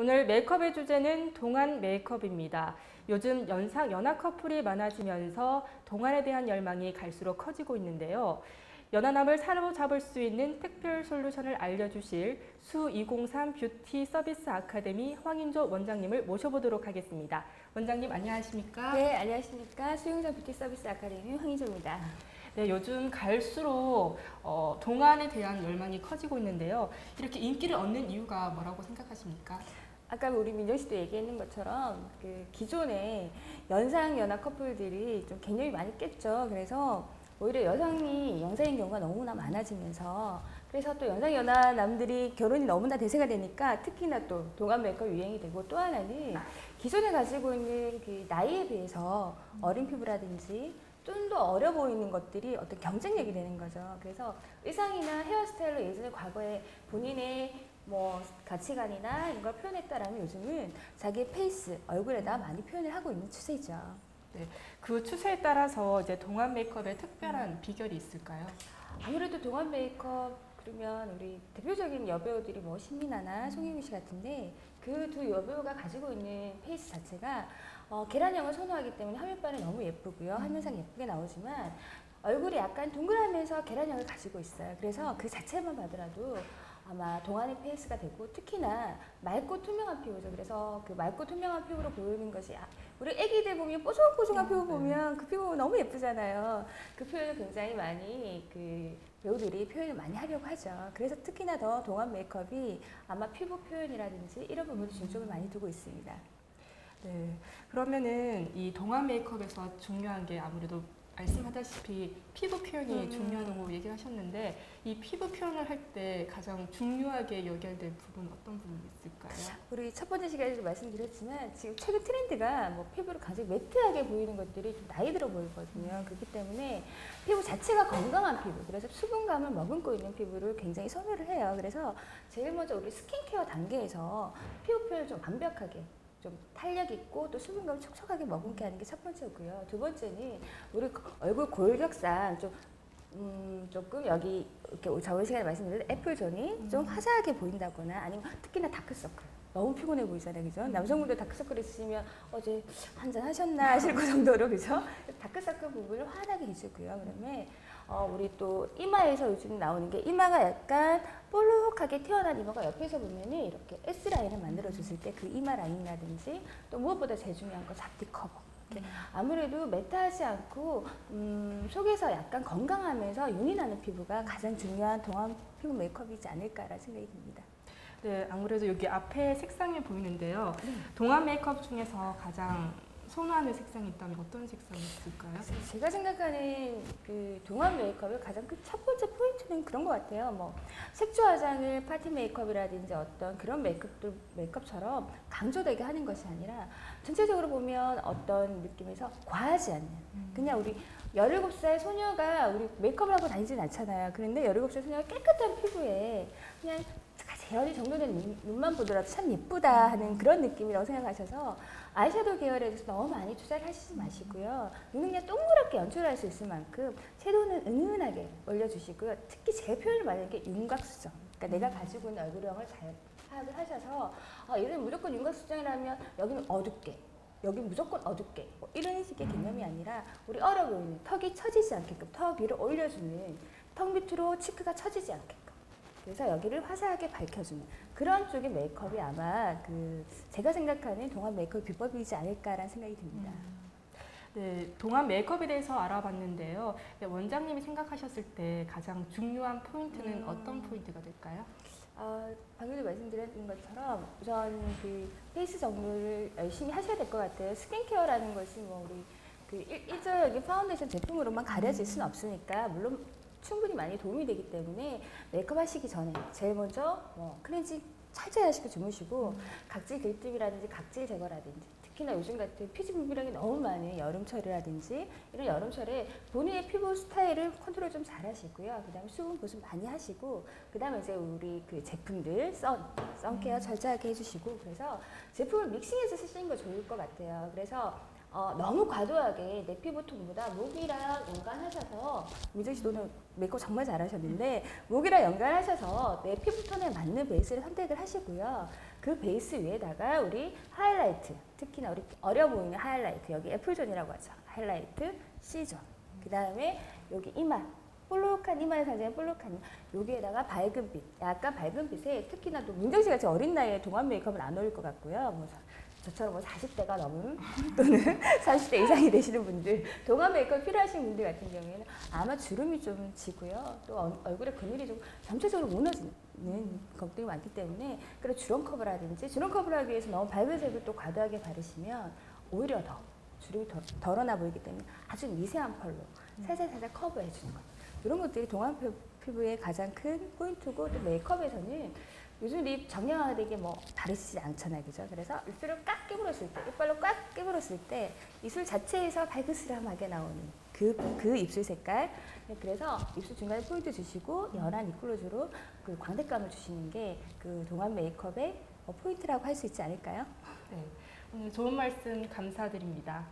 오늘 메이크업의 주제는 동안 메이크업입니다. 요즘 연상 연하 커플이 많아지면서 동안에 대한 열망이 갈수록 커지고 있는데요. 연하남을 사로잡을 수 있는 특별 솔루션을 알려주실 수203 뷰티 서비스 아카데미 황인조 원장님을 모셔보도록 하겠습니다. 원장님 안녕하십니까? 네, 안녕하십니까. 수용자 뷰티 서비스 아카데미 황희조입니다. 네, 요즘 갈수록 어, 동안에 대한 열망이 커지고 있는데요. 이렇게 인기를 얻는 이유가 뭐라고 생각하십니까? 아까 우리 민정 씨도 얘기했는 것처럼 그 기존에 연상 연하 커플들이 좀 개념이 많이 깼죠. 그래서 오히려 여성이 영상인 경우가 너무나 많아지면서 그래서 또 연상 연하 남들이 결혼이 너무나 대세가 되니까 특히나 또 동안 메이크업 유행이 되고 또 하나는 기존에 가지고 있는 그 나이에 비해서 어린 피부라든지 좀더 어려 보이는 것들이 어떤 경쟁력이 되는 거죠. 그래서 의상이나 헤어스타일로 예전에 과거에 본인의 뭐 가치관이나 이런 걸 표현했다라면 요즘은 자기의 페이스, 얼굴에다 많이 표현을 하고 있는 추세죠. 그 추세에 따라서 이제 동안 메이크업의 특별한 비결이 있을까요? 아무래도 동안 메이크업 그러면 우리 대표적인 여배우들이 뭐 신민아나 송혜교 씨 같은데 그 두 여배우가 가지고 있는 페이스 자체가 어, 계란형을 선호하기 때문에 화면빨은 너무 예쁘고요. 화면상 예쁘게 나오지만 얼굴이 약간 동그라면서 계란형을 가지고 있어요. 그래서 그 자체만 봐더라도 아마 동안의 페이스가 되고 특히나 맑고 투명한 피부죠. 그래서 그 맑고 투명한 피부로 보이는 것이 아, 우리 애기들 보면 뽀송뽀송한 피부 보면 그 피부 너무 예쁘잖아요. 그 표현을 굉장히 많이 그 배우들이 표현을 많이 하려고 하죠. 그래서 특히나 더 동안 메이크업이 아마 피부 표현이라든지 이런 부분에 중점을 많이 두고 있습니다. 네. 그러면은 이 동안 메이크업에서 중요한 게 아무래도 말씀하다시피 피부 표현이 음. 중요하다고 얘기하셨는데 이 피부 표현을 할 때 가장 중요하게 연결될 부분 어떤 부분이 있을까요? 우리 첫 번째 시간에도 말씀드렸지만 지금 최근 트렌드가 뭐 피부를 굉장히 매트하게 보이는 것들이 좀 나이 들어 보이거든요. 그렇기 때문에 피부 자체가 건강한 피부, 그래서 수분감을 머금고 있는 피부를 굉장히 선호를 해요. 그래서 제일 먼저 우리 스킨케어 단계에서 피부 표현을 좀 완벽하게 좀 탄력 있고 또 수분감을 촉촉하게 머금게 하는 게 첫 번째고요. 두 번째는 우리 얼굴 골격상 좀 음, 조금 여기 이렇게 저번 시간에 말씀드린 애플존이 좀 화사하게 보인다거나 아니면 특히나 다크서클 너무 피곤해 보이잖아요, 그죠? 남성분들 다크서클 있으시면 어제 한잔 하셨나 하실 그 정도로 그죠? 다크서클 부분을 환하게 해주고요. 그다음에 어, 우리 또 이마에서 요즘 나오는 게 이마가 약간 볼록하게 튀어나온 이마가 옆에서 보면은 이렇게 S 라인을 만들어 줬을 때 그 이마 라인이라든지 또 무엇보다 제일 중요한 거 잡티 커버. 이렇게 아무래도 매트하지 않고 음, 속에서 약간 건강하면서 윤이 나는 피부가 가장 중요한 동안 피부 메이크업이지 않을까라는 생각이 듭니다. 네, 아무래도 여기 앞에 색상이 보이는데요. 네. 동안 메이크업 중에서 가장 선호하는 색상이 있다면 어떤 색상이 있을까요? 제가 생각하는 그 동안 메이크업의 가장 그첫 번째 포인트는 그런 것 같아요. 뭐 색조 화장을 파티 메이크업이라든지 어떤 그런 메이크업들 메이크업처럼 강조되게 하는 것이 아니라 전체적으로 보면 어떤 느낌에서 과하지 않는 그냥 우리 17살 소녀가 우리 메이크업을 하고 다니진 않잖아요. 그런데 17살 소녀가 깨끗한 피부에 그냥 제열이 정돈된 눈, 눈만 보더라도 참 예쁘다 하는 그런 느낌이라고 생각하셔서 아이섀도우 계열에 대해서 너무 많이 투자를 하시지 마시고요. 눈은 그냥 동그랗게 연출할 수 있을 만큼 섀도우는 은은하게 올려주시고요. 특히 제 표현을 게 윤곽수정. 그러니까 내가 가지고 있는 얼굴형을 잘 파악을 하셔서 아, 얘는 무조건 윤곽수정이라면 여기는 어둡게 여기 무조건 어둡게 뭐 이런 식의 개념이 아니라 우리 얼어 보이는 턱이 처지지 않게끔 턱 위로 올려주는 턱 밑으로 치크가 처지지 않게끔 그래서 여기를 화사하게 밝혀주는 그런 쪽의 메이크업이 아마 그 제가 생각하는 동안 메이크업 비법이지 않을까라는 생각이 듭니다. 네, 동안 메이크업에 대해서 알아봤는데요. 네, 원장님이 생각하셨을 때 가장 중요한 포인트는 음. 어떤 포인트가 될까요? 어, 방금도 말씀드렸던 것처럼 우선 그 페이스 정돈을 열심히 하셔야 될 것 같아요. 스킨케어라는 것이 뭐 우리 그 일- 일적인 파운데이션 제품으로만 가려질 수는 없으니까 물론 충분히 많이 도움이 되기 때문에 메이크업 하시기 전에 제일 먼저 뭐 클렌징 철저히 하시고 주무시고 각질 긁집이라든지 각질 제거라든지 특히나 요즘 같은 피지 분비량이 너무 많은 여름철이라든지 이런 여름철에 본인의 피부 스타일을 컨트롤 좀 잘 하시고요. 그 다음에 수분 보습 많이 하시고 그 다음에 이제 우리 그 제품들 선, 선케어 철저하게 해주시고 그래서 제품을 믹싱해서 쓰시는 거 좋을 것 같아요. 그래서 어, 너무 과도하게 내 피부톤보다 목이랑 연관하셔서 민정 씨 오늘 메이크업 정말 잘하셨는데 목이랑 연관하셔서 내 피부톤에 맞는 베이스를 선택을 하시고요. 그 베이스 위에다가 우리 하이라이트 특히나 우리 어려 보이는 하이라이트 여기 애플존이라고 하죠. 하이라이트 C존 그 다음에 여기 이마 볼록한 이마의 상징은 볼록한 이마. 여기에다가 밝은 빛, 약간 밝은 빛에 특히나 또 민정 씨 같이 어린 나이에 동안 메이크업은 안 어울릴 것 같고요. 뭐 저- 저처럼 뭐 40대가 넘은 또는 30대 이상이 되시는 분들 동안 메이크업 필요하신 분들 같은 경우에는 아마 주름이 좀 지고요. 또 얼- 얼굴에 근육이 좀 전체적으로 무너지는 것들이 많기 때문에 그래 주름 커버라든지 주름 커버를 하기 위해서 너무 밝은 색을 또 과도하게 바르시면 오히려 더 주름이 덜, 덜어나 보이기 때문에 아주 미세한 펄로 살살살살 커버해 주는 것. 이런 것들이 동안 피- 피부의 가장 큰 포인트고 또 메이크업에서는 요즘 립 정형화되게 뭐 바르시지 않잖아요, 그죠? 그래서 입술을 꽉 깨물었을 때, 이빨로 꽉 깨물었을 때 입술 자체에서 발그스름하게 나오는 그, 그 입술 색깔. 네, 그래서 입술 중간에 포인트 주시고 연한 립글로즈로 그 광택감을 주시는 게 그 동안 메이크업의 어, 포인트라고 할 수 있지 않을까요? 네, 오늘 좋은 말씀 감사드립니다.